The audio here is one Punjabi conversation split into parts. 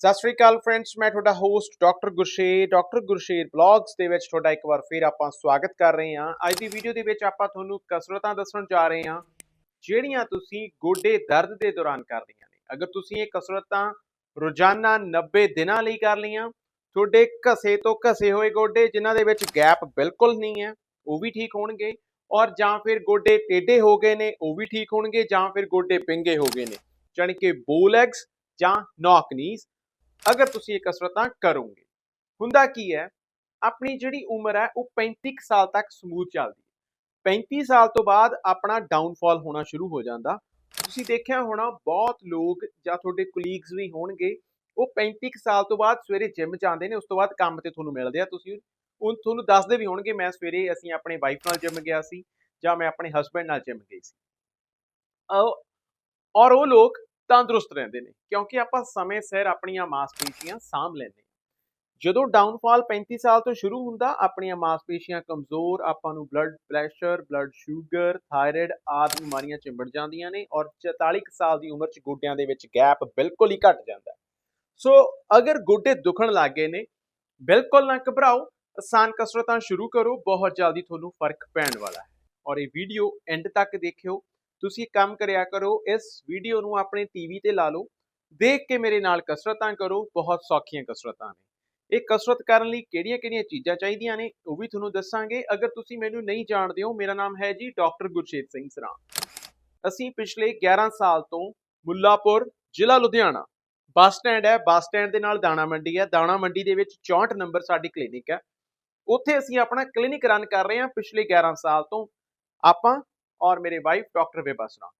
ਸਤਿ ਸ਼੍ਰੀ ਅਕਾਲ ਫਰੈਂਡਸ ਮੈਂ ਤੁਹਾਡਾ host doctor Gursher doctor Gursher blogs ਦੇ ਵਿੱਚ ਤੁਹਾਡਾ ਇੱਕ ਵਾਰ ਫਿਰ ਆਪਾਂ ਸਵਾਗਤ ਕਰ ਰਹੇ ਹਾਂ। ਅੱਜ ਦੀ ਵੀਡੀਓ ਦੇ ਵਿੱਚ ਆਪਾਂ ਤੁਹਾਨੂੰ ਕਸਰਤਾਂ ਦੱਸਣ ਜਾ ਰਹੇ ਹਾਂ, ਜਿਹੜੀਆਂ ਤੁਸੀਂ ਗੋਡੇ ਦਰਦ ਦੇ ਦੌਰਾਨ ਕਰਨੀਆਂ ਨੇ। ਅਗਰ ਤੁਸੀਂ ਇਹ ਕਸਰਤਾਂ ਰੋਜ਼ਾਨਾ 90 ਦਿਨਾਂ ਲਈ ਕਰ ਲਈਆਂ, ਤੁਹਾਡੇ ਘਸੇ ਤੋਂ ਘਸੇ ਹੋਏ ਗੋਡੇ, ਜਿਨ੍ਹਾਂ ਦੇ ਵਿੱਚ ਗੈਪ ਬਿਲਕੁਲ ਨਹੀਂ ਹੈ, ਉਹ ਵੀ ਠੀਕ ਹੋਣਗੇ ਔਰ ਜਾਂ ਫਿਰ ਗੋਡੇ ਟੇਢੇ ਹੋ ਗਏ ਨੇ, ਉਹ ਵੀ ਠੀਕ ਹੋਣਗੇ ਜਾਂ ਫਿਰ ਗੋਡੇ ਪਿੰਗੇ ਹੋ ਗਏ ਨੇ। ਜਾਣੀ ਕਿ ਬੋ ਲੈਗਸ ਜਾਂ ਨੌਕ ਨੀਜ਼ ਅਗਰ ਤੁਸੀਂ ਇਹ ਕਸਰਤਾਂ ਕਰੋਗੇ। ਹੁੰਦਾ ਕੀ ਹੈ, ਆਪਣੀ ਜਿਹੜੀ ਉਮਰ ਹੈ, ਉਹ 35 ਕੁ ਸਾਲ ਤੱਕ ਸਮੂਥ ਚੱਲਦੀ ਹੈ। 35 ਸਾਲ ਤੋਂ ਬਾਅਦ ਆਪਣਾ ਡਾਊਨਫਾਲ ਹੋਣਾ ਸ਼ੁਰੂ ਹੋ ਜਾਂਦਾ। ਤੁਸੀਂ ਦੇਖਿਆ ਹੋਣਾ, ਬਹੁਤ ਲੋਕ ਜਾਂ ਤੁਹਾਡੇ ਕੁਲੀਗਸ ਵੀ ਹੋਣਗੇ, ਉਹ 35 ਕੁ ਸਾਲ ਤੋਂ ਬਾਅਦ ਸਵੇਰੇ ਜਿਮ ਜਾਂਦੇ ਨੇ, ਉਸ ਤੋਂ ਬਾਅਦ ਕੰਮ ਤੇ ਤੁਹਾਨੂੰ ਮਿਲਦੇ ਆ। ਤੁਸੀਂ ਉਹ ਤੁਹਾਨੂੰ ਦੱਸਦੇ ਵੀ ਹੋਣਗੇ, ਮੈਂ ਸਵੇਰੇ ਅਸੀਂ ਆਪਣੇ ਵਾਈਫ ਨਾਲ ਜਿਮ ਗਿਆ ਸੀ ਜਾਂ ਮੈਂ ਆਪਣੇ ਹਸਬੰਡ ਨਾਲ ਜਿਮ ਗਈ ਸੀ। ਔਰ ਉਹ ਲੋਕ ਤੰਦਰੁਸਤ ਰਹਿੰਦੇ ਨੇ, ਕਿਉਂਕਿ ਆਪਾਂ ਸਮੇਂ ਸਿਰ ਆਪਣੀਆਂ ਮਾਸਪੇਸ਼ੀਆਂ ਸਾਂਭ ਲੈਂਦੇ ਜਦੋਂ ਡਾਊਨਫਾਲ 35 ਸਾਲ ਤੋਂ ਸ਼ੁਰੂ ਹੁੰਦਾ, ਆਪਣੀਆਂ ਮਾਸਪੇਸ਼ੀਆਂ ਕਮਜ਼ੋਰ, ਆਪਾਂ ਨੂੰ blood pressure blood sugar thyroid ਆਦਿ ਬਿਮਾਰੀਆਂ ਚਿੰਬੜ ਜਾਂਦੀਆਂ ਨੇ ਔਰ 44 ਕੁ ਸਾਲ ਦੀ ਉਮਰ 'ਚ ਗੋਡਿਆਂ ਦੇ ਵਿੱਚ ਗੈਪ ਬਿਲਕੁਲ ਹੀ ਘਟ ਜਾਂਦਾ। ਸੋ ਅਗਰ ਗੋਡੇ ਦੁਖਣ ਲੱਗ ਗਏ ਨੇ, ਬਿਲਕੁਲ ਨਾ ਘਬਰਾਓ, ਆਸਾਨ ਕਸਰਤਾਂ ਸ਼ੁਰੂ ਕਰੋ, ਬਹੁਤ ਜਲਦੀ ਤੁਹਾਨੂੰ ਫ਼ਰਕ ਪੈਣ ਵਾਲਾ ਹੈ। ਔਰ ਇਹ ਵੀਡੀਓ ਐਂਡ ਤੱਕ ਦੇਖਿਓ। ਤੁਸੀਂ ਇੱਕ ਕੰਮ ਕਰਿਆ ਕਰੋ, ਇਸ ਵੀਡੀਓ ਨੂੰ ਆਪਣੇ ਟੀਵੀ ਤੇ ਲਾ ਲਓ, ਦੇਖ ਕੇ ਮੇਰੇ ਨਾਲ ਕਸਰਤਾਂ ਕਰੋ, ਬਹੁਤ ਸੌਖੀਆਂ ਕਸਰਤਾਂ ਨੇ। ਇਹ ਕਸਰਤ ਕਰਨ ਲਈ ਕਿਹੜੀਆਂ-ਕਿਹੜੀਆਂ ਚੀਜ਼ਾਂ ਚਾਹੀਦੀਆਂ ਨੇ, ਉਹ ਵੀ ਤੁਹਾਨੂੰ ਦੱਸਾਂਗੇ। ਅਗਰ ਤੁਸੀਂ ਮੈਨੂੰ ਨਹੀਂ ਜਾਣਦੇ ਹੋ, ਮੇਰਾ ਨਾਮ ਹੈ ਜੀ ਡਾਕਟਰ ਗੁਰਸ਼ੇਤ ਸਿੰਘ ਸਰਾਂ। ਅਸੀਂ ਪਿਛਲੇ 11 ਸਾਲ ਤੋਂ ਮੁੱਲਾਪੁਰ ਜ਼ਿਲ੍ਹਾ ਲੁਧਿਆਣਾ, ਬੱਸ ਸਟੈਂਡ ਹੈ। ਬੱਸ ਸਟੈਂਡ ਦੇ ਨਾਲ ਦਾਣਾ ਮੰਡੀ ਹੈ। ਦਾਣਾ ਮੰਡੀ ਦੇ ਵਿੱਚ 64 ਨੰਬਰ ਸਾਡੀ ਕਲੀਨਿਕ ਹੈ। ਉੱਥੇ ਅਸੀਂ ਆਪਣਾ ਕਲੀਨਿਕ ਰਨ ਕਰ ਰਹੇ ਹਾਂ ਪਿਛਲੇ 11 ਸਾਲ ਤੋਂ। ਆਪਾਂ ਔਰ ਮੇਰੇ ਵਾਈਫ ਡਾਕਟਰ ਵਿਬਸਨਾ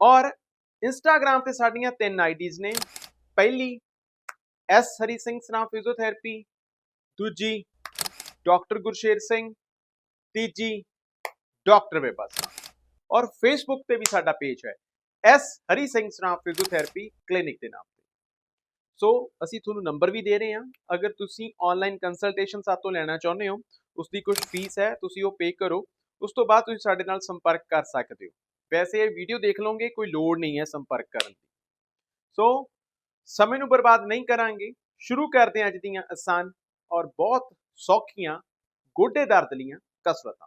ਔਰ ਇੰਸਟਾਗ੍ਰam ਤੇ ਸਾਡੀਆਂ ਤਿੰਨ ਆਈਡੀਜ਼ ਨੇ ਪਹਿਲੀ ਐਸ ਹਰੀ ਸਿੰਘ ਸਨਾ ਫਿਜ਼ੀਓਥੈਰੇਪੀ ਦੂਜੀ ਡਾਕਟਰ ਗੁਰਸ਼ੇਰ ਸਿੰਘ ਤੀਜੀ ਡਾਕਟਰ ਵਿਬਸਨਾ ਔਰ ਫੇਸਬੁੱਕ ਤੇ ਵੀ ਸਾਡਾ ਪੇਜ ਹੈ S Hari Singh Sana physiotherapy clinic ਦੇ ਨਾਮ ਤੇ ਸੋ ਅਸੀਂ ਤੁਹਾਨੂੰ ਨੰਬਰ ਵੀ ਦੇ ਰਹੇ ਹਾਂ ਅਗਰ ਤੁਸੀਂ ਆਨਲਾਈਨ ਕੰਸਲਟੇਸ਼ਨ ਸਾਤੋਂ ਲੈਣਾ ਚਾਹੁੰਦੇ ਹੋ ਉਸ ਦੀ ਕੁਝ ਫੀਸ ਹੈ ਤੁਸੀਂ ਉਹ ਪੇ ਕਰੋ ਉਸ ਤੋਂ ਬਾਅਦ ਤੁਸੀਂ ਸਾਡੇ ਨਾਲ ਸੰਪਰਕ ਕਰ ਸਕਦੇ ਹੋ। ਵੈਸੇ ਇਹ ਵੀਡੀਓ ਦੇਖ ਲਓਗੇ, ਕੋਈ ਲੋੜ ਨਹੀਂ ਹੈ ਸੰਪਰਕ ਕਰਨ ਦੀ। ਸੋ ਸਮੇਂ ਨੂੰ ਬਰਬਾਦ ਨਹੀਂ ਕਰਾਂਗੇ। ਸ਼ੁਰੂ ਕਰਦੇ ਹਾਂ ਅੱਜ ਦੀਆਂ ਆਸਾਨ ਔਰ ਬਹੁਤ ਸੌਖੀਆਂ, ਗੋਡੇ ਦਰਦ ਲੀਆਂ ਕਸਰਤਾਂ।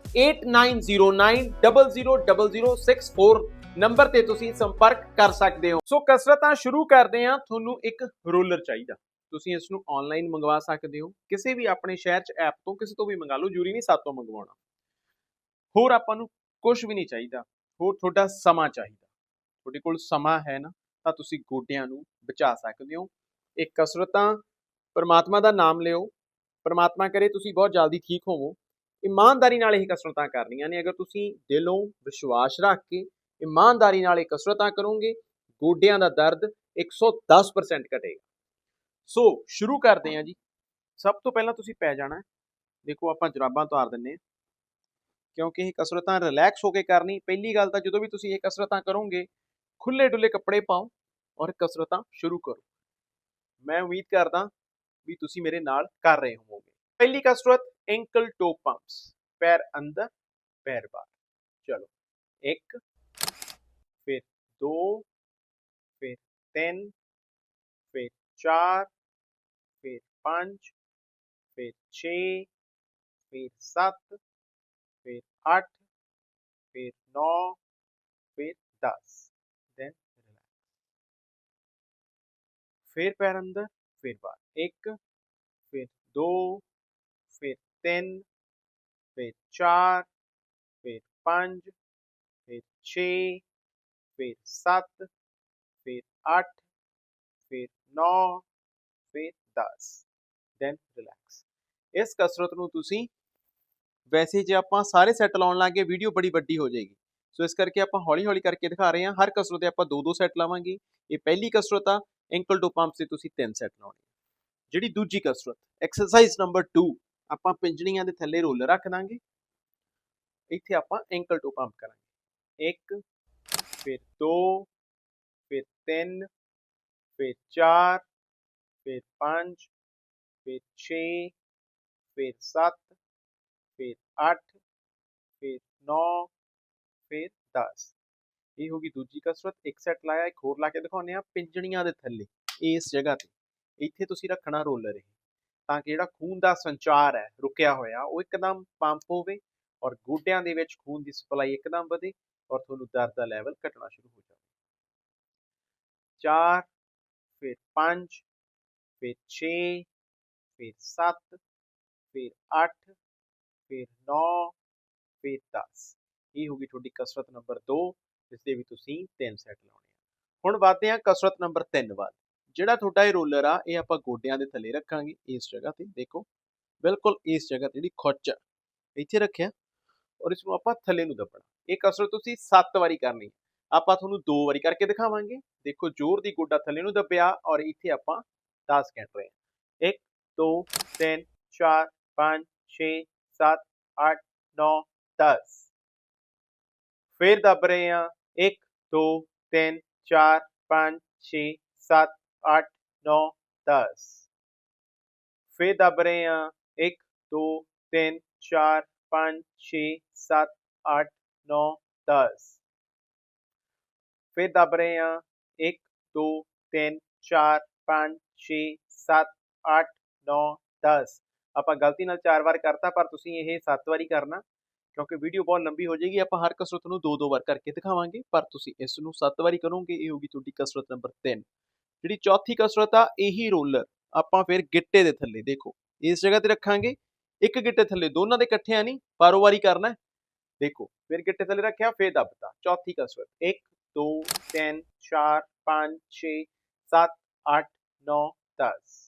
8909000064 ਨੰਬਰ ਤੇ ਤੁਸੀਂ ਸੰਪਰਕ ਕਰ ਸਕਦੇ ਹੋ। ਸੋ ਕਸਰਤਾਂ ਸ਼ੁਰੂ ਕਰਦੇ ਹਾਂ, ਤੁਹਾਨੂੰ ਇੱਕ ਰੋਲਰ ਚਾਹੀਦਾ। ਤੁਸੀਂ ਇਸ ਨੂੰ ਆਨਲਾਈਨ ਮੰਗਵਾ ਸਕਦੇ ਹੋ। ਕਿਸੇ ਵੀ ਆਪਣੇ ਸ਼ਹਿਰ 'ਚ ਐਪ ਤੋਂ ਕਿਸੇ ਤੋਂ ਵੀ ਮੰਗਾ ਲਓ ਜੂਰੀ ਨਹੀਂ ਸਾਤੋਂ ਮੰਗਵਾਉਣਾ। ਹੋਰ ਆਪਾਂ ਨੂੰ ਕੁਝ ਵੀ ਨਹੀਂ ਚਾਹੀਦਾ। ਹੋਰ ਤੁਹਾਡਾ ਸਮਾਂ ਚਾਹੀਦਾ। ਤੁਹਾਡੇ ਕੋਲ ਸਮਾਂ ਹੈ ਨਾ, ਤਾਂ ਤੁਸੀਂ ਗੋਡਿਆਂ ਨੂੰ ਬਚਾ ਸਕਦੇ ਹੋ। ਇਹ ਕਸਰਤਾਂ, ਪਰਮਾਤਮਾ ਦਾ ਨਾਮ ਲਿਓ। ਪਰਮਾਤਮਾ ਕਰੇ ਤੁਸੀਂ ਬਹੁਤ ਜਲਦੀ ਠੀਕ ਹੋਵੋ। ਇਮਾਨਦਾਰੀ ਨਾਲ ਇਹ ਕਸਰਤਾਂ ਕਰਨੀਆਂ ਨੇ। ਅਗਰ ਤੁਸੀਂ ਦਿਲੋਂ ਵਿਸ਼ਵਾਸ ਰੱਖ ਕੇ ਇਮਾਨਦਾਰੀ ਨਾਲ ਇਹ ਕਸਰਤਾਂ ਕਰੋਗੇ, ਗੋਡਿਆਂ ਦਾ ਦਰਦ 110% ਘਟੇਗਾ। ਸੋ ਸ਼ੁਰੂ ਕਰਦੇ ਹਾਂ ਜੀ। ਸਭ ਤੋਂ ਪਹਿਲਾਂ ਤੁਸੀਂ ਪੈ ਜਾਣਾ। ਦੇਖੋ ਆਪਾਂ ਜਰਾਬਾਂ ਉਤਾਰ ਦਿੰਨੇ ਹਾਂ। ਕਿਉਂਕਿ ਇਹ ਕਸਰਤਾਂ ਰਿਲੈਕਸ ਹੋ ਕੇ ਕਰਨੀ। ਪਹਿਲੀ ਗੱਲ ਤਾਂ ਜਦੋਂ ਵੀ ਤੁਸੀਂ ਇਹ ਕਸਰਤਾਂ ਕਰੋਗੇ ਖੁੱਲੇ ਡੁੱਲੇ ਕੱਪੜੇ ਪਾਓ ਔਰ ਕਸਰਤਾਂ ਸ਼ੁਰੂ ਕਰੋ। ਮੈਂ ਉਮੀਦ ਕਰਦਾ ਵੀ ਤੁਸੀਂ ਮੇਰੇ ਨਾਲ ਕਰ ਰਹੇ ਹੋਵੋਗੇ। ਪਹਿਲੀ ਕਸਰਤ एंकल टो पंप्स पैर अंदर, पैर बाहर। चलो, एक, फिर दो, फिर तीन, फिर चार, फिर पाँच, फिर छ, फिर सात, फिर आठ, फिर नौ, फिर दस। देन फिर पैर अंदर, फिर बाहर। एक, फिर दो, फिर ਤਿੰਨ, ਫਿਰ ਚਾਰ, ਫਿਰ ਪੰਜ, ਫਿਰ ਛੇ, ਫਿਰ ਸੱਤ, ਫਿਰ ਅੱਠ, ਫਿਰ ਨੌ, ਫਿਰ 10 ਦੈਨ ਰਿਲੈਕਸ ਇਸ ਕਸਰਤ ਨੂੰ ਤੁਸੀਂ ਵੈਸੇ ਜੇ ਆਪਾਂ ਸਾਰੇ ਸੈੱਟ ਲਾਉਣ ਲੱਗੇ ਵੀਡੀਓ ਬੜੀ ਵੱਡੀ ਹੋ ਜਾਏਗੀ। ਸੋ ਇਸ ਕਰਕੇ ਆਪਾਂ ਹੌਲੀ ਹੌਲੀ ਕਰਕੇ ਦਿਖਾ ਰਹੇ ਹਾਂ। ਹਰ ਕਸਰਤ ਦੇ ਆਪਾਂ ਦੋ ਦੋ ਸੈੱਟ ਲਾਵਾਂਗੇ। ਇਹ ਪਹਿਲੀ ਕਸਰਤ ਆ ਐਂਕਲ ਟੂ ਪੰਪਸ ਤੇ ਤੁਸੀਂ ਤਿੰਨ ਸੈੱਟ ਲਾਉਣੇ ਜਿਹੜੀ ਦੂਜੀ ਕਸਰਤ ਐਕਸਰਸਾਈਜ਼ ਨੰਬਰ 2 ਆਪਾਂ ਪਿੰਜਣੀਆਂ ਦੇ ਥੱਲੇ ਰੋਲਰ ਰੱਖ ਦਾਂਗੇ। ਇੱਥੇ ਆਪਾਂ ਐਂਕਲ ਟੂ ਪੰਪ ਕਰਾਂਗੇ। ਇੱਕ, ਫਿਰ ਦੋ, ਫਿਰ ਤਿੰਨ, ਫਿਰ ਚਾਰ, ਫਿਰ ਪੰਜ, ਫਿਰ 6 ਫਿਰ 7 ਫਿਰ 8 ਫਿਰ 9 ਫਿਰ 10 ਇਹ ਹੋ ਗਈ ਦੂਜੀ ਕਸਰਤ, ਇੱਕ ਸੈੱਟ ਲਾਇਆ, ਇੱਕ ਹੋਰ ਲਾ ਕੇ ਦਿਖਾਉਂਦੇ ਆ ਪਿੰਜਣੀਆਂ ਦੇ ਥੱਲੇ, ਇਸ ਜਗ੍ਹਾ ਤੇ। ਇੱਥੇ ਤੁਸੀਂ ਰੱਖਣਾ ਰੋਲਰ ਇਹ। ਤਾਂ ਕਿ ਜਿਹੜਾ ਖੂਨ ਦਾ ਸੰਚਾਰ ਹੈ, ਰੁਕਿਆ ਹੋਇਆ, ਉਹ ਇੱਕਦਮ ਪੰਪ ਹੋਵੇ ਔਰ ਗੋਡਿਆਂ ਦੇ ਵਿੱਚ ਖੂਨ ਦੀ ਸਪਲਾਈ ਇੱਕਦਮ ਵਧੇ ਔਰ ਤੁਹਾਨੂੰ ਦਰਦ ਦਾ ਲੈਵਲ ਘਟਣਾ ਸ਼ੁਰੂ ਹੋ ਜਾਵੇ। 4 ਫਿਰ 5 ਫਿਰ 6 ਫਿਰ 7 ਫਿਰ 8 ਫਿਰ 9 ਫਿਰ 10 ਇਹ ਹੋ ਗਈ ਤੁਹਾਡੀ ਕਸਰਤ ਨੰਬਰ 2 ਜਿਸ ਦੇ ਵੀ ਤੁਸੀਂ ਤਿੰਨ ਸੈੱਟ ਲਾਉਣੇ ਆ। ਹੁਣ ਵਧਦੇ ਹਾਂ ਕਸਰਤ ਨੰਬਰ 3 ਵੱਲ। ਜਿਹੜਾ ਤੁਹਾਡਾ ਇਹ ਰੋਲਰ ਆ, ਇਹ ਆਪਾਂ ਗੋਡਿਆਂ ਦੇ ਥੱਲੇ ਰੱਖਾਂਗੇ ਇਸ ਜਗ੍ਹਾ ਤੇ, ਦੇਖੋ। ਬਿਲਕੁਲ ਇਸ ਜਗ੍ਹਾ ਤੇ ਜਿਹੜੀ ਖੁੱਚ ਆ, ਇੱਥੇ ਰੱਖਿਆ ਔਰ ਇਸ ਨੂੰ ਆਪਾਂ ਥੱਲੇ ਨੂੰ ਦੱਬਣਾ। ਇਹ ਕਸਰਤ ਤੁਸੀਂ 7 ਵਾਰੀ ਕਰਨੀ ਆਪਾਂ ਤੁਹਾਨੂੰ ਦੋ ਵਾਰੀ ਕਰਕੇ ਦਿਖਾਵਾਂਗੇ। ਦੇਖੋ, ਜ਼ੋਰ ਦੀ ਗੋਡਾ ਥੱਲੇ ਨੂੰ ਦੱਬਿਆ ਔਰ ਇੱਥੇ ਆਪਾਂ 10 ਗਿਣ ਰਹੇ ਹਾਂ। 1 2 3 4 5 6 7 8 9 10 ਫਿਰ ਦੱਬ ਰਹੇ ਹਾਂ। 1 2 3 4 5 6 7 8 9 10 ਫਿਰ ਦੱਬ ਰਹੇ ਹਾਂ। 1 2 3 4 5 6 7 8 9 10 ਫਿਰ ਦੱਬ ਰਹੇ ਹਾਂ। 1 2 3 4 5 6 7 8 9 10 ਆਪਾਂ ਗਲਤੀ ਨਾਲ ਚਾਰ ਵਾਰ ਕਰਤਾ, ਪਰ ਤੁਸੀਂ ਇਹ ਸੱਤ ਵਾਰੀ ਕਰਨਾ, ਕਿਉਂਕਿ ਵੀਡੀਓ ਬਹੁਤ ਲੰਬੀ ਹੋ ਜਾਏਗੀ। ਆਪਾਂ ਹਰ ਕਸਰਤ ਨੂੰ ਦੋ ਦੋ ਵਾਰ ਕਰਕੇ ਦਿਖਾਵਾਂਗੇ, ਪਰ ਤੁਸੀਂ ਇਸ ਨੂੰ 7 ਵਾਰੀ ਕਰੋਗੇ, ਇਹ ਹੋਗੀ ਤੁਹਾਡੀ ਕਸਰਤ ਨੰਬਰ 3 ਜਿਹੜੀ ਚੌਥੀ ਕਸਰਤ ਆ ਇਹੀ ਰੋਲਰ ਆਪਾਂ ਫਿਰ ਗਿੱਟੇ ਦੇ ਥੱਲੇ ਦੇਖੋ ਇਸ ਜਗ੍ਹਾ ਤੇ ਰੱਖਾਂਗੇ ਇੱਕ ਗਿੱਟੇ ਥੱਲੇ ਦੋਨਾਂ ਦੇ ਇਕੱਠਿਆਂ ਨਹੀਂ ਪਾਰੋ ਵਾਰੀ ਕਰਨਾ ਹੈ। ਦੇਖੋ ਫਿਰ ਗਿੱਟੇ ਥੱਲੇ ਰੱਖਿਆ ਫਿਰ ਦੱਬਤਾ ਚੌਥੀ ਕਸਰਤ 1 2 3 4 5 6 7 8 9 10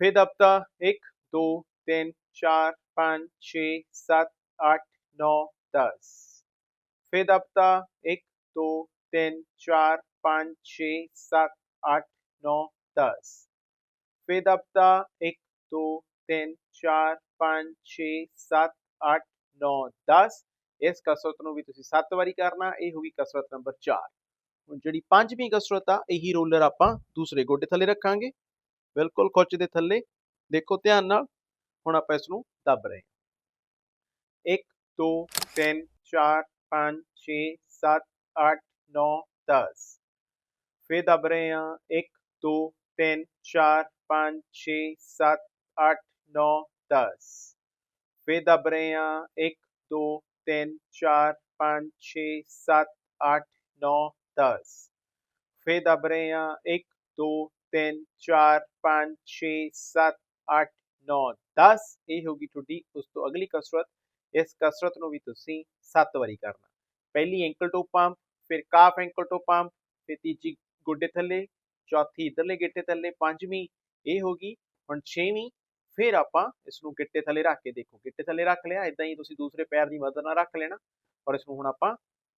ਫਿਰ ਦੱਬਤਾ 1 2 3 4 5 6 7 8 9 10 ਫਿਰ ਦੱਬਤਾ 1 2 3 4 5 6 7 8 9 10 ਫਿਰ ਦੱਬਤਾ 1 2 3 4 5 6 7 8 9 10 ਇਸ ਕਸਰਤ ਨੂੰ ਵੀ ਤੁਸੀਂ 7 ਵਾਰੀ ਕਰਨਾ ਇਹ ਹੋਗੀ ਕਸਰਤ ਨੰਬਰ 4 ਹੁਣ ਜਿਹੜੀ ਪੰਜਵੀਂ ਕਸਰਤ ਆ ਇਹੀ ਰੋਲਰ ਆਪਾਂ ਦੂਸਰੇ ਗੋਡੇ ਥੱਲੇ ਰੱਖਾਂਗੇ ਬਿਲਕੁਲ ਖੁੱਚ ਦੇ ਥੱਲੇ ਦੇਖੋ ਧਿਆਨ ਨਾਲ ਹੁਣ ਆਪਾਂ ਇਸ ਨੂੰ ਦੱਬ ਰਹੇ ਹਾਂ 1 2 3 4 5 6 7 8 9 10 ਫਿਰ ਦੱਬ ਰਹੇ ਹਾਂ 1 2 3 4 5 6 7 8 9 10 ਫਿਰ ਦੱਬ ਰਹੇ ਹਾਂ 1 2 3 4 5 6 7 8 9 10 ਫਿਰ ਦੱਬ ਰਹੇ ਹਾਂ 1 2 3 4 5 6 7 8 9 10 ਇਹ ਹੋਗੀ ਤੁਹਾਡੀ ਉਸ ਤੋਂ ਅਗਲੀ ਕਸਰਤ ਇਸ ਕਸਰਤ ਨੂੰ ਵੀ ਤੁਸੀਂ 7 ਵਾਰੀ ਕਰਨਾ ਪਹਿਲੀ ਐਂਕਲ ਟੋ ਪੰਪ ਫਿਰ ਕਾਫ ਐਂਕਲ ਟੋ ਪੰਪ ਫਿਰ ਤੀਜੀ ਗੋਡੇ ਥੱਲੇ, ਚੌਥੀ ਇਧਰਲੇ ਗਿੱਟੇ ਥੱਲੇ, ਪੰਜਵੀਂ ਇਹ ਹੋ ਗਈ, ਹੁਣ ਛੇਵੀਂ, ਫਿਰ ਆਪਾਂ ਇਸ ਨੂੰ ਗਿੱਟੇ ਥੱਲੇ ਰੱਖ ਕੇ ਦੇਖੋ, ਗਿੱਟੇ ਥੱਲੇ ਰੱਖ ਲਿਆ ਇਦਾਂ ਹੀ ਤੁਸੀਂ ਦੂਸਰੇ ਪੈਰ ਦੀ ਮਦਦ ਨਾਲ ਰੱਖ ਲੈਣਾ ਔਰ ਇਸ ਨੂੰ ਹੁਣ ਆਪਾਂ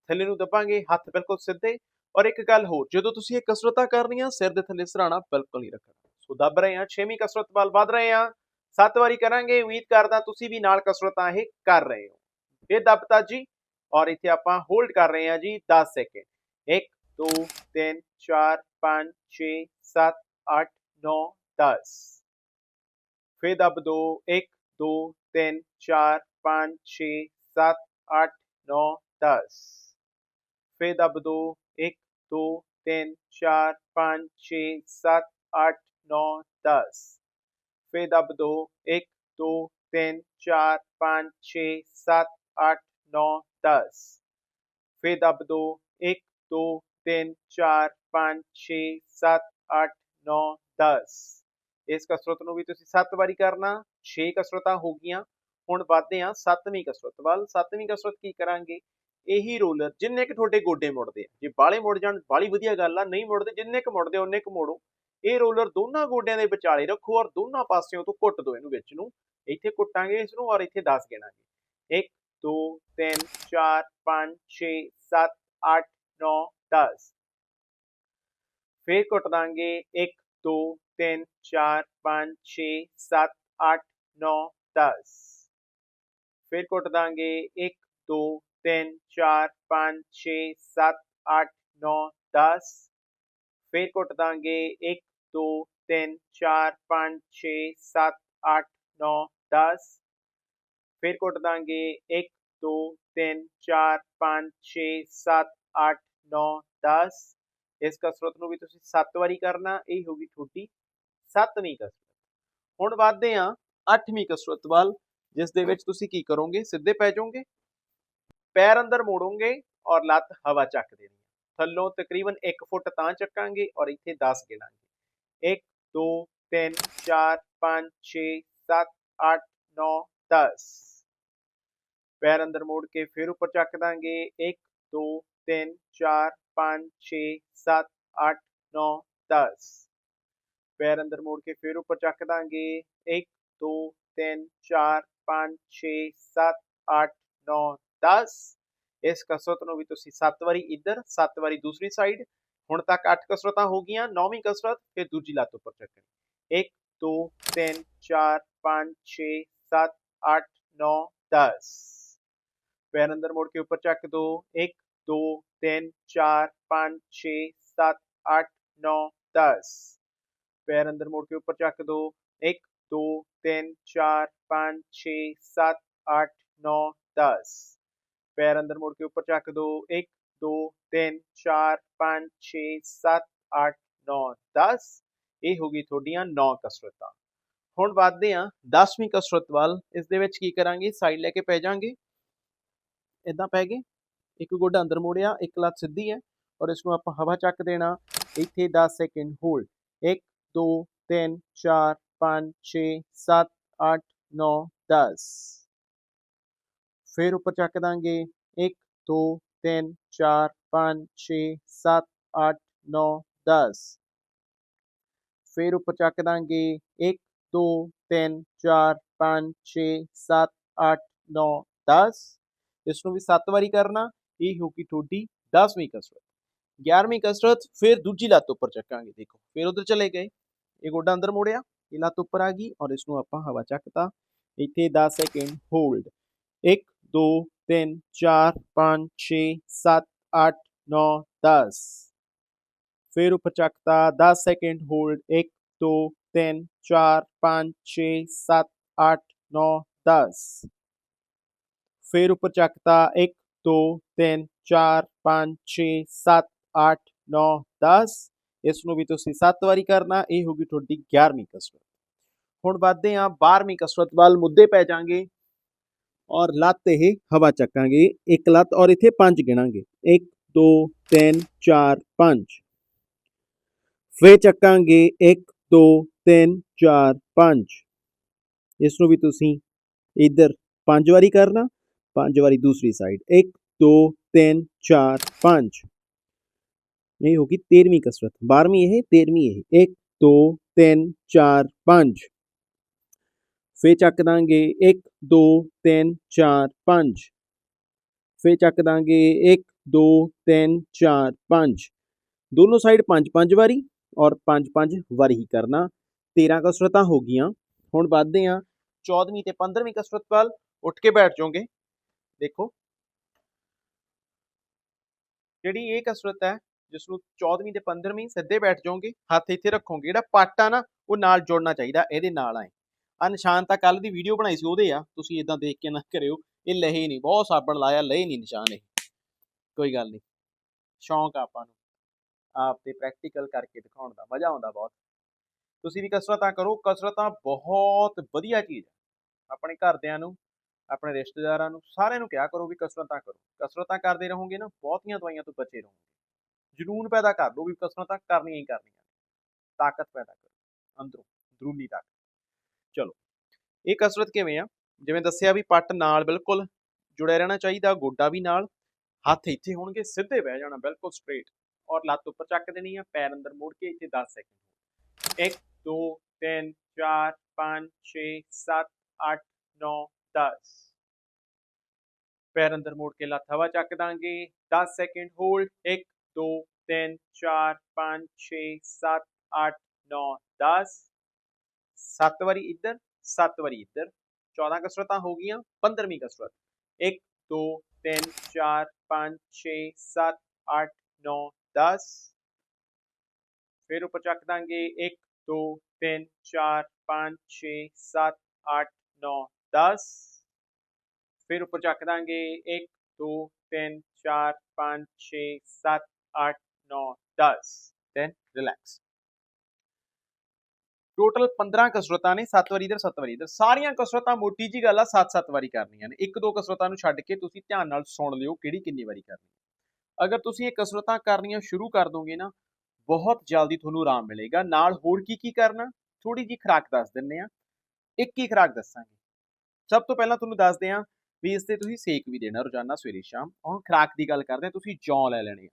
ਥੱਲੇ ਨੂੰ ਦੱਬਾਂਗੇ, ਹੱਥ ਬਿਲਕੁਲ ਸਿੱਧੇ ਔਰ ਇੱਕ ਗੱਲ ਹੋਰ, ਜਦੋਂ ਤੁਸੀਂ ਇਹ ਕਸਰਤਾਂ ਕਰਨੀਆਂ, ਸਿਰ ਦੇ ਥੱਲੇ ਸਰਾਣਾ ਬਿਲਕੁਲ ਨਹੀਂ ਰੱਖਣਾ। ਸੋ ਦੱਬ ਰਹੇ ਹਾਂ, ਛੇਵੀਂ ਕਸਰਤ ਵੱਲ ਵਧ ਰਹੇ ਹਾਂ, ਸੱਤ ਵਾਰੀ ਕਰਾਂਗੇ, ਉਮੀਦ ਕਰਦਾ ਤੁਸੀਂ ਵੀ ਨਾਲ ਕਸਰਤਾਂ ਇਹ ਕਰ ਰਹੇ ਹੋ। ਇਹ ਦੱਬਤਾ ਜੀ ਔਰ ਇੱਥੇ ਆਪਾਂ ਹੋਲਡ ਕਰ ਰਹੇ ਹਾਂ ਜੀ 10 ਸੈਕਿੰਡ। 1 2 3 4 5 6 7 8 9 10 ਫਿਰ ਦੱਬ ਦੋ 1 2 3 4 5 6 7 8 9 10 ਫਿਰ ਦੱਬ ਦੋ 1 2 3 4 5 6 7 8 9 10 ਫਿਰ ਦੱਬ ਦੋ 1 2 3 4 5 6 7 8 9 10 ਫਿਰ ਦੱਬ ਦੋ 1 2 3 4 5 6 7 8 9 10 ਇਸ ਕਸਰਤ ਨੂੰ ਵੀ ਤੁਸੀਂ 7 ਵਾਰੀ ਕਰਨਾ 6 ਕਸਰਤਾਂ ਹੋ ਗਈਆਂ, ਹੁਣ ਵੱਧਦੇ ਹਾਂ 7ਵੀਂ ਕਸਰਤ ਵੱਲ। 7ਵੀਂ ਕਸਰਤ ਕੀ ਕਰਾਂਗੇ? ਇਹੀ ਰੋਲਰ, ਜਿੰਨੇ ਕਿ ਤੁਹਾਡੇ ਗੋਡੇ ਮੁੜਦੇ ਆ। ਜੇ ਬਾਲੇ ਮੁੜ ਜਾਣ ਬਾਲੀ ਵਧੀਆ ਗੱਲ ਆ, ਨਹੀਂ ਮੁੜਦੇ, ਜਿੰਨੇ ਕਿ ਮੁੜਦੇ ਉਹਨੇ ਕਿ ਮੋੜੋ। ਇਹ ਰੋਲਰ ਦੋਨਾਂ ਗੋਡਿਆਂ ਦੇ ਵਿਚਾਲੇ ਰੱਖੋ ਔਰ ਦੋਨਾਂ ਪਾਸਿਓਂ ਤੋਂ ਕੁੱਟ ਦਿਓ ਇਹਨੂੰ ਵਿੱਚ ਨੂੰ। ਇੱਥੇ ਕੁੱਟਾਂਗੇ ਇਸ ਨੂੰ ਔਰ ਇੱਥੇ 10 ਗਿਣਾਂਗੇ। 1 2 3 4 5 6 7 8 9 10 ਫੇਰ ਘੁੱਟ ਦਾਂਗੇ 1 2 3 4 5 6 7 8 9 10 ਫੇਰ ਘੁੱਟ ਦਾਂਗੇ 1 2 3 4 5 6 7 8 9 10 ਫੇਰ ਘੁੱਟ ਦਾਂਗੇ 1 2 3 4 5 6 7 8 9 10 ਫੇਰ ਘੁੱਟ ਦਾਂਗੇ 1 2 3 4 5 6 7 8 9 10 ਇਸ ਕਸਰਤ ਨੂੰ ਵੀ ਤੁਸੀਂ 7 ਵਾਰੀ ਕਰਨਾ, ਇਹ ਹੋਗੀ ਤੁਹਾਡੀ 7ਵੀਂ ਕਸਰਤ। ਹੁਣ ਵਧਦੇ ਹਾਂ 8ਵੀਂ ਕਸਰਤ ਵੱਲ, ਜਿਸ ਦੇ ਵਿੱਚ ਤੁਸੀਂ ਕੀ ਕਰੋਗੇ? ਸਿੱਧੇ ਪੈ ਜਾਓਗੇ, ਪੈਰ ਅੰਦਰ ਮੋੜੋਗੇ ਔਰ ਲੱਤ ਹਵਾ ਚੱਕ ਦੇਣੀ ਥੱਲੋਂ ਤਕਰੀਬਨ 1 ਫੁੱਟ ਤਾਂ ਚੱਕਾਂਗੇ ਔਰ ਇੱਥੇ 10 ਗਿਣਾਂਗੇ। 1 2 3 4 5 6 7 8 9 10 ਪੈਰ ਅੰਦਰ ਮੋੜ ਕੇ ਫਿਰ ਉੱਪਰ ਚੱਕ ਦਾਂਗੇ। 1 2 3 4 5 6 7 8 9 10 ਪੈਰ ਅੰਦਰ ਮੋੜ ਕੇ ਫਿਰ ਉੱਪਰ ਚੱਕ ਦਾਂਗੇ 1 2 3 4 5 6 7 8 9 10 ਇਸ ਕਸਰਤ ਨੂੰ ਵੀ ਤੁਸੀਂ 7 ਵਾਰੀ ਇੱਧਰ 7 ਵਾਰੀ ਦੂਸਰੀ ਸਾਈਡ ਹੁਣ ਤੱਕ 8 ਕਸਰਤਾਂ ਹੋ ਗਈਆਂ ਨੌਵੀਂ ਕਸਰਤ ਫਿਰ ਦੂਜੀ ਲੱਤ ਉੱਪਰ ਚੱਕਣੀ 1 2 3 4 5 6 7 8 9 10 ਪੈਰ ਅੰਦਰ ਮੋੜ ਕੇ ਉੱਪਰ ਚੱਕ ਦੋ 1 2 3 4 5 6 7 8 9 10 ਪੈਰ ਅੰਦਰ ਮੋੜ ਕੇ ਉੱਪਰ ਚੱਕ ਦੋ। 1 2 3 4 5 6 7 8 9 10 ਪੈਰ ਅੰਦਰ ਮੋੜ ਕੇ ਉੱਪਰ ਚੱਕ ਦੋ। 1 2 3 4 5 6 7 8 9 10 ਇਹ ਹੋ ਗਈ ਤੁਹਾਡੀਆਂ 9 ਕਸਰਤਾਂ। ਹੁਣ ਵੱਧਦੇ ਹਾਂ। 10ਵੀਂ ਕਸਰਤ ਵੱਲ। ਇਸ ਦੇ ਵਿੱਚ ਕੀ ਕਰਾਂਗੇ? ਸਾਈਡ ਲੈ ਕੇ ਪੈ ਜਾਾਂਗੇ। ਇਦਾਂ ਪੈ ਗਏ। ਇੱਕ ਗੋਡਾ ਅੰਦਰ ਮੋੜਿਆ, ਇੱਕ ਲੱਤ ਸਿੱਧੀ ਹੈ ਔਰ ਇਸ ਨੂੰ ਆਪਾਂ ਹਵਾ ਚੱਕ ਦੇਣਾ, ਇੱਥੇ 10 ਸੈਕਿੰਡ ਹੋਲਡ। 1 2 3 4 5 6 7 8 9 10 ਫਿਰ ਉੱਪਰ ਚੱਕ ਦਾਂਗੇ। 1 2 3 4 5 6 7 8 9 10 ਫਿਰ ਉੱਪਰ ਚੱਕ ਦਾਂਗੇ। 1 2 3 4 5 6 7 8 9 10 ਇਸ ਨੂੰ ਵੀ 7 ਵਾਰੀ ਕਰਨਾ। ਇਹ ਹੋਗੀ ਤੁਹਾਡੀ 10ਵੀਂ ਕਸਰਤ 11ਵੀਂ ਕਸਰਤ ਫਿਰ ਦੂਜੀ ਲੱਤ ਉੱਪਰ ਚੱਕਾਂਗੇ ਦੇਖੋ ਫਿਰ ਉਧਰ ਚਲੇ ਗਏ ਇਹ ਗੋਡਾ ਅੰਦਰ ਮੋੜਿਆ ਇਹ ਲੱਤ ਉੱਪਰ ਆ ਗਈ ਔਰ ਇਸ ਨੂੰ ਆਪਾਂ ਹਵਾ ਚੱਕਤਾ ਇੱਥੇ 10 ਸੈਕਿੰਡ ਹੋਲਡ 1 2 3 4 5 6 7 8 9 10 ਫਿਰ ਉੱਪਰ ਚੱਕਤਾ 10 ਸੈਕਿੰਡ ਹੋਲਡ 1 2 3 4 5 6 7 8 9 10 ਫਿਰ ਉੱਪਰ ਚੱਕਤਾ 1 2 3 4 5 6 7 8 9 10 ਇਸ ਨੂੰ ਵੀ ਤੁਸੀਂ 7 ਵਾਰੀ ਕਰਨਾ ਇਹ ਹੋਗੀ ਤੁਹਾਡੀ 11ਵੀਂ ਕਸਰਤ ਹੁਣ ਵੱਧਦੇ ਹਾਂ 12ਵੀਂ ਕਸਰਤ ਵੱਲ ਮੁੱਦੇ ਪੈ ਜਾਾਂਗੇ ਔਰ ਲੱਤ ਇਹ ਹਵਾ ਚੱਕਾਂਗੇ ਇੱਕ ਲੱਤ ਔਰ ਇੱਥੇ ਪੰਜ ਗਿਣਾਂਗੇ 1 2 3 4 5 ਫੇ ਚੱਕਾਂਗੇ 1 2 3 4 5 ਇਸ ਨੂੰ ਵੀ ਤੁਸੀਂ ਇੱਧਰ ਪੰਜ ਵਾਰੀ ਕਰਨਾ ਪੰਜ ਵਾਰੀ ਦੂਸਰੀ ਸਾਈਡ 1 2 3 4 5 ਇਹ ਹੋਗੀ 13ਵੀਂ ਕਸਰਤ। 12ਵੀਂ ਇਹ 13ਵੀਂ ਇਹ। 1 2 3 4 5 ਫੇ ਚੱਕ ਦਾਂਗੇ 1 2 3 4 5 ਫੇ ਚੱਕ ਦਾਂਗੇ 1 2 3 4 5 ਦੋਨੋਂ ਸਾਈਡ 5 5 ਵਾਰੀ ਔਰ 5 5 ਵਾਰੀ ਹੀ ਕਰਨਾ। 13 ਕਸਰਤਾਂ ਹੋ ਗਈਆਂ। ਹੁਣ ਵੱਧਦੇ ਹਾਂ। 14ਵੀਂ ਤੇ 15ਵੀਂ ਕਸਰਤ ਵੱਲ ਉੱਠ ਕੇ ਬੈਠ ਜਾਓਗੇ। ਦੇਖੋ ਜਿਹੜੀ ਇਹ ਕਸਰਤ ਹੈ ਜਿਸ ਨੂੰ 14ਵੀਂ ਤੇ 15ਵੀਂ ਸਿੱਧੇ ਬੈਠ ਜਾਓਗੇ, ਹੱਥ ਇੱਥੇ ਰੱਖੋਗੇ, ਜਿਹੜਾ ਪੱਟ ਆ ਨਾ, ਉਹ ਨਾਲ ਜੋੜਨਾ ਚਾਹੀਦਾ, ਇਹਦੇ ਨਾਲ ਆਏ। ਆ ਨਿਸ਼ਾਨ ਤਾਂ ਕੱਲ ਦੀ ਵੀਡੀਓ ਬਣਾਈ ਸੀ, ਉਹਦੇ ਆ, ਤੁਸੀਂ ਇਦਾਂ ਦੇਖ ਕੇ ਨਾ ਕਰਿਓ, ਇਹ ਲਹੇ ਨਹੀਂ, ਬਹੁਤ ਸਾਬਣ ਲਾਇਆ, ਲਹੇ ਨਹੀਂ ਨਿਸ਼ਾਨ ਇਹ। ਕੋਈ ਗੱਲ ਨਹੀਂ, ਸ਼ੌਂਕ ਆਪਾਂ ਨੂੰ, ਆਪ ਤੇ ਪ੍ਰੈਕਟੀਕਲ ਕਰਕੇ ਦਿਖਾਉਣ ਦਾ, ਮਜ਼ਾ ਆਉਂਦਾ ਬਹੁਤ। ਤੁਸੀਂ ਵੀ ਕਸਰਤਾਂ ਕਰੋ, ਕਸਰਤਾਂ ਬਹੁਤ ਵਧੀਆ ਚੀਜ਼ ਹੈ ਆਪਣੇ ਘਰਦਿਆਂ ਨੂੰ ਆਪਣੇ ਰਿਸ਼ਤੇਦਾਰਾਂ ਨੂੰ, ਸਾਰਿਆਂ ਨੂੰ ਕਿਹਾ ਕਰੋ ਵੀ ਕਸਰਤਾਂ ਕਰੋ। ਕਸਰਤਾਂ ਕਰਦੇ ਰਹੋਗੇ ਨਾ, ਬਹੁਤੀਆਂ ਦਵਾਈਆਂ ਤੋਂ ਬਚੇ ਰਹੋਗੇ। ਜਨੂਨ ਪੈਦਾ ਕਰ ਲਓ ਵੀ ਕਸਰਤਾਂ ਕਰਨੀਆਂ ਹੀ ਕਰਨੀਆਂ ਤਾਕਤ ਪੈਦਾ ਕਰੋ, ਅੰਦਰੋਂ, ਅੰਦਰੂਨੀ ਤਾਕਤ। ਚਲੋ, ਇਹ ਕਸਰਤ ਕਿਵੇਂ ਆ? ਜਿਵੇਂ ਦੱਸਿਆ ਵੀ ਪੱਟ ਨਾਲ ਬਿਲਕੁਲ ਜੁੜਿਆ ਰਹਿਣਾ ਚਾਹੀਦਾ, ਗੋਡਾ ਵੀ ਨਾਲ, ਹੱਥ ਇੱਥੇ ਹੋਣਗੇ, ਸਿੱਧੇ ਬਹਿ ਜਾਣਾ, ਬਿਲਕੁਲ ਸਟ੍ਰੇਟ ਔਰ ਲੱਤ ਉੱਪਰ ਚੱਕ ਦੇਣੀ ਆ, ਪੈਰ ਅੰਦਰ ਮੋੜ ਕੇ ਇੱਥੇ 10 ਸੈਕਿੰਡ 1 2 3 4 5 6 7 8 9 10 ਪੈਰ ਅੰਦਰ ਮੋੜ ਕੇ ਲੱਤ ਹਵਾ ਚੱਕ ਦਾਂਗੇ 10 ਸੈਕਿੰਡ ਹੋਲਡ 1 2 3 4 5 6 7 8 9 10 7 ਵਾਰੀ ਇੱਧਰ 7 ਵਾਰੀ ਇੱਧਰ 14 ਕਸਰਤਾਂ ਹੋ ਗਈਆਂ 15ਵੀਂ ਕਸਰਤ 1 2 3 4 5 6 7 8 9 10 ਫਿਰ ਉੱਪਰ ਚੱਕ ਦਾਂਗੇ 1 2 3 4 5 6 7 8 9 10 ਫਿਰ ਉੱਪਰ ਚੱਕ ਦਾਂਗੇ 1 2 3 4 5 6 7 8 9 10 then relax. ਟੋਟਲ 15 ਕਸਰਤਾਂ ਨੇ 7 ਵਾਰੀ ਇਧਰ 7 ਵਾਰੀ ਇਧਰ। ਸਾਰੀਆਂ ਕਸਰਤਾਂ ਮੋਟੀ ਜੀ ਗੱਲ ਆ 7-7 ਵਾਰੀ ਕਰਨੀਆਂ ਨੇ। ਇੱਕ ਦੋ ਕਸਰਤਾਂ ਨੂੰ ਛੱਡ ਕੇ ਤੁਸੀਂ ਧਿਆਨ ਨਾਲ ਸੁਣ ਲਿਓ ਕਿਹੜੀ ਕਿੰਨੀ ਵਾਰੀ ਕਰਨੀ ਅਗਰ ਤੁਸੀਂ ਇਹ ਕਸਰਤਾਂ ਕਰਨੀਆਂ ਸ਼ੁਰੂ ਕਰ ਦੋਗੇ ਨਾ, ਬਹੁਤ ਜਲਦੀ ਤੁਹਾਨੂੰ ਆਰਾਮ ਮਿਲੇਗਾ। ਨਾਲ ਹੋਰ ਕੀ ਕੀ ਕਰਨਾ? ਥੋੜੀ ਜੀ ਖੁਰਾਕ ਦੱਸ ਦਿੰਨੇ ਆ ਇੱਕ ਹੀ ਖੁਰਾਕ ਦੱਸਾਂਗੇ। ਸਭ ਤੋਂ ਪਹਿਲਾਂ ਤੁਹਾਨੂੰ ਦੱਸਦੇ ਆ ਵੀ ਇਸ ਤੇ ਤੁਸੀਂ ਸੇਕ ਵੀ ਦੇਣਾ ਰੋਜ਼ਾਨਾ ਸਵੇਰੇ ਸ਼ਾਮ। ਹੁਣ ਖੁਰਾਕ ਦੀ ਗੱਲ ਕਰਦੇ ਆ ਤੁਸੀਂ ਜੌਂ ਲੈ ਲੈਣੇ ਆ।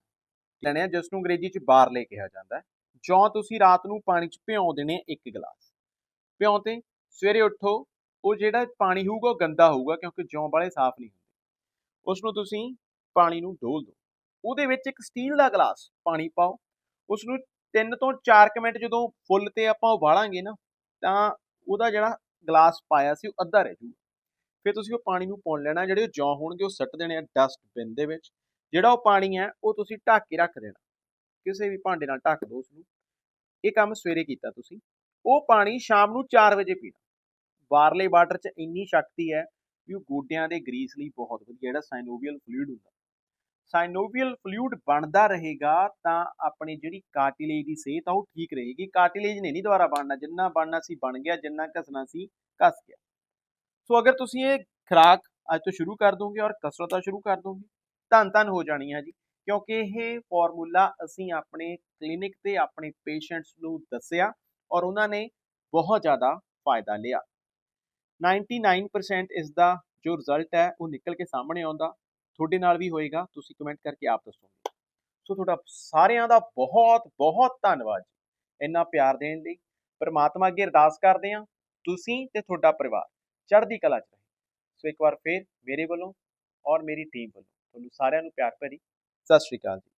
ਲੈਣੇ ਆ ਜਿਸ ਨੂੰ ਅੰਗਰੇਜ਼ੀ ਚ ਬਾਰਲੇ ਕਿਹਾ ਜਾਂਦਾ। ਹੈ ਜੌਂ ਤੁਸੀਂ ਰਾਤ ਨੂੰ ਪਾਣੀ 'ਚ ਭਿਉਂ ਦੇਣੇ ਇੱਕ ਗਲਾਸ। ਭਿਉਂ ਤੇ ਸਵੇਰੇ ਉੱਠੋ, ਉਹ ਜਿਹੜਾ ਪਾਣੀ ਹੋਊਗਾ ਉਹ ਗੰਦਾ ਹੋਊਗਾ ਕਿਉਂਕਿ ਜੌਂ ਵਾਲੇ ਸਾਫ਼ ਨਹੀਂ ਹੁੰਦੇ। ਉਸ ਨੂੰ ਤੁਸੀਂ ਪਾਣੀ ਨੂੰ ਡੋਲ ਦਿਓ। ਉਹਦੇ ਵਿੱਚ ਇੱਕ ਸਟੀਲ ਦਾ ਗਲਾਸ ਪਾਣੀ ਪਾਓ। ਉਸ ਨੂੰ 3 ਤੋਂ 4 ਮਿੰਟ ਜਦੋਂ ਫੁੱਲ ਤੇ ਆਪਾਂ ਉਬਾਲਾਂਗੇ ਨਾ, ਤਾਂ ਉਹਦਾ ਜਿਹੜਾ ਗਲਾਸ ਪਾਇਆ ਸੀ, ਉਹ ਅੱਧਾ ਰਹਿ ਜੂਗਾ ਫਿਰ ਤੁਸੀਂ ਉਹ ਪਾਣੀ ਨੂੰ ਪਾਉਣ ਲੈਣਾ, ਜਿਹੜੇ ਜੌਂ ਹੋਣਗੇ ਉਹ ਸੱਟ ਦੇਣੇ ਆ ਡਸਟਬਿਨ ਦੇ ਵਿੱਚ। ਜਿਹੜਾ ਉਹ ਪਾਣੀ ਹੈ, ਉਹ ਤੁਸੀਂ ਢੱਕ ਕੇ ਰੱਖ ਦੇਣਾ। ਕਿਸੇ ਵੀ ਭਾਂਡੇ ਨਾਲ ਢੱਕ ਦਿਓ ਉਸ ਨੂੰ ਇਹ ਕੰਮ ਸਵੇਰੇ ਕੀਤਾ ਤੁਸੀਂ। ਉਹ ਪਾਣੀ ਸ਼ਾਮ ਨੂੰ 4 ਵਜੇ ਪੀਣਾ। ਬਾਰਲੇ ਵਾਟਰ 'ਚ ਇੰਨੀ ਸ਼ਕਤੀ ਹੈ ਵੀ ਉਹ ਗੋਡਿਆਂ ਦੇ ਗਰੀਸ ਲਈ ਬਹੁਤ ਵਧੀਆ ਜਿਹੜਾ ਸਾਈਨੋਵੀਅਲ ਫਲੂਇਡ ਹੁੰਦਾ। ਸਾਈਨੋਵੀਅਲ ਫਲੂਇਡ ਬਣਦਾ ਰਹੇਗਾ ਤਾਂ ਆਪਣੀ ਜਿਹੜੀ ਕਾਰਟਿਲੇਜ ਦੀ ਸਿਹਤ ਆ ਉਹ ਠੀਕ ਰਹੇਗੀ। ਕਾਰਟਿਲੇਜ ਨੇ ਨਹੀਂ ਦੁਬਾਰਾ ਬਣਨਾ। ਜਿੰਨਾ ਬਣਨਾ ਸੀ ਬਣ ਗਿਆ, ਜਿੰਨਾ ਘਸਣਾ ਸੀ ਘਸ ਗਿਆ। ਸੋ ਅਗਰ ਤੁਸੀਂ ਇਹ ਖੁਰਾਕ ਅੱਜ ਤੋਂ ਸ਼ੁਰੂ ਕਰ ਦੋਗੇ ਔਰ ਕਸਰਤਾਂ ਸ਼ੁਰੂ ਕਰ ਦੋਗੇ, ਧੰਨ ਧੰਨ ਹੋ ਜਾਣੀ ਹੈ ਜੀ। ਕਿਉਂਕਿ ਇਹ ਫਾਰਮੂਲਾ ਅਸੀਂ ਆਪਣੇ ਕਲੀਨਿਕ ਤੇ ਆਪਣੇ ਪੇਸ਼ੈਂਟਸ ਨੂੰ ਦੱਸਿਆ ਔਰ ਉਹਨਾਂ ਨੇ ਬਹੁਤ ਜ਼ਿਆਦਾ ਫਾਇਦਾ ਲਿਆ। 99% ਇਸ ਦਾ ਜੋ ਰਿਜ਼ਲਟ ਹੈ ਉਹ ਨਿਕਲ ਕੇ ਸਾਹਮਣੇ ਆਉਂਦਾ, ਤੁਹਾਡੇ ਨਾਲ ਵੀ ਹੋਏਗਾ, ਤੁਸੀਂ ਕਮੈਂਟ ਕਰਕੇ ਆਪ ਦੱਸੋਗੇ। ਸੋ ਤੁਹਾਡਾ ਸਾਰਿਆਂ ਦਾ ਬਹੁਤ ਬਹੁਤ ਧੰਨਵਾਦ ਜੀ। ਇੰਨਾ ਪਿਆਰ ਦੇਣ ਲਈ, ਪਰਮਾਤਮਾ ਅੱਗੇ ਅਰਦਾਸ ਕਰਦੇ ਹਾਂ, ਤੁਸੀਂ ਤੇ ਤੁਹਾਡਾ ਪਰਿਵਾਰ। ਚੜ੍ਹਦੀ ਕਲਾ 'ਚ ਰਹੇ। ਸੋ ਇੱਕ ਵਾਰ ਫੇਰ ਮੇਰੇ ਵੱਲੋਂ ਔਰ ਮੇਰੀ ਟੀਮ ਵੱਲੋਂ ਤੁਹਾਨੂੰ ਸਾਰਿਆਂ ਨੂੰ ਪਿਆਰ ਭਰੀ। ਸਤਿ ਸ਼੍ਰੀ ਅਕਾਲ ਜੀ।